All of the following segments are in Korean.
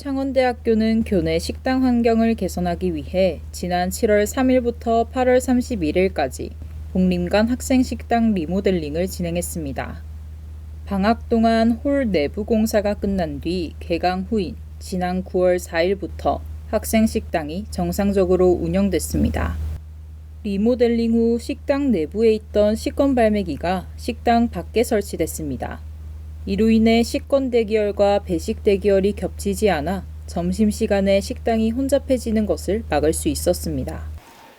창원대학교는 교내 식당 환경을 개선하기 위해 지난 7월 3일부터 8월 31일까지 복림관 학생식당 리모델링을 진행했습니다. 방학 동안 홀 내부 공사가 끝난 뒤 개강 후인 지난 9월 4일부터 학생식당이 정상적으로 운영됐습니다. 리모델링 후 식당 내부에 있던 식권 발매기가 식당 밖에 설치됐습니다. 이로 인해 식권 대기열과 배식 대기열이 겹치지 않아 점심시간에 식당이 혼잡해지는 것을 막을 수 있었습니다.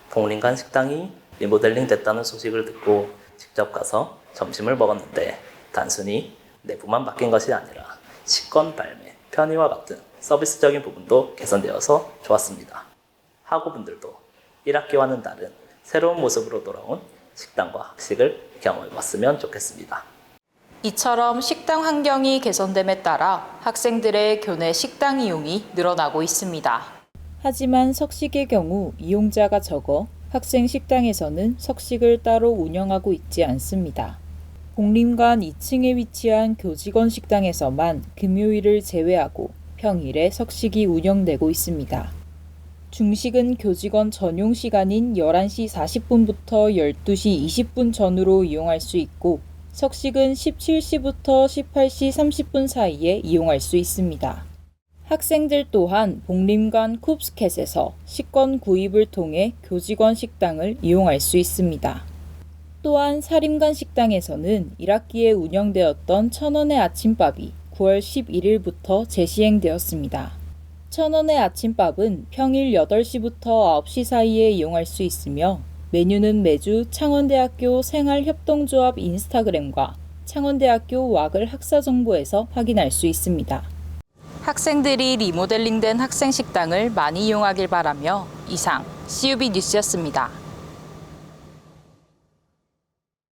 복림관 식당이 리모델링 됐다는 소식을 듣고 직접 가서 점심을 먹었는데 단순히 내부만 바뀐 것이 아니라 식권 발매, 편의와 같은 서비스적인 부분도 개선되어서 좋았습니다. 학우분들도 1학기와는 다른 새로운 모습으로 돌아온 식당과 학식을 경험해봤으면 좋겠습니다. 이처럼 식당 환경이 개선됨에 따라 학생들의 교내 식당 이용이 늘어나고 있습니다. 하지만 석식의 경우 이용자가 적어 학생 식당에서는 석식을 따로 운영하고 있지 않습니다. 공림관 2층에 위치한 교직원 식당에서만 금요일을 제외하고 평일에 석식이 운영되고 있습니다. 중식은 교직원 전용 시간인 11시 40분부터 12시 20분 전후로 이용할 수 있고 석식은 17시부터 18시 30분 사이에 이용할 수 있습니다. 학생들 또한 복림관 쿱스켓에서 식권 구입을 통해 교직원 식당을 이용할 수 있습니다. 또한 사림관 식당에서는 1학기에 운영되었던 천원의 아침밥이 9월 11일부터 재시행되었습니다. 천원의 아침밥은 평일 8시부터 9시 사이에 이용할 수 있으며 메뉴는 매주 창원대학교 생활협동조합 인스타그램과 창원대학교 와글 학사정보에서 확인할 수 있습니다. 학생들이 리모델링된 학생 식당을 많이 이용하길 바라며 이상 CUB 뉴스였습니다.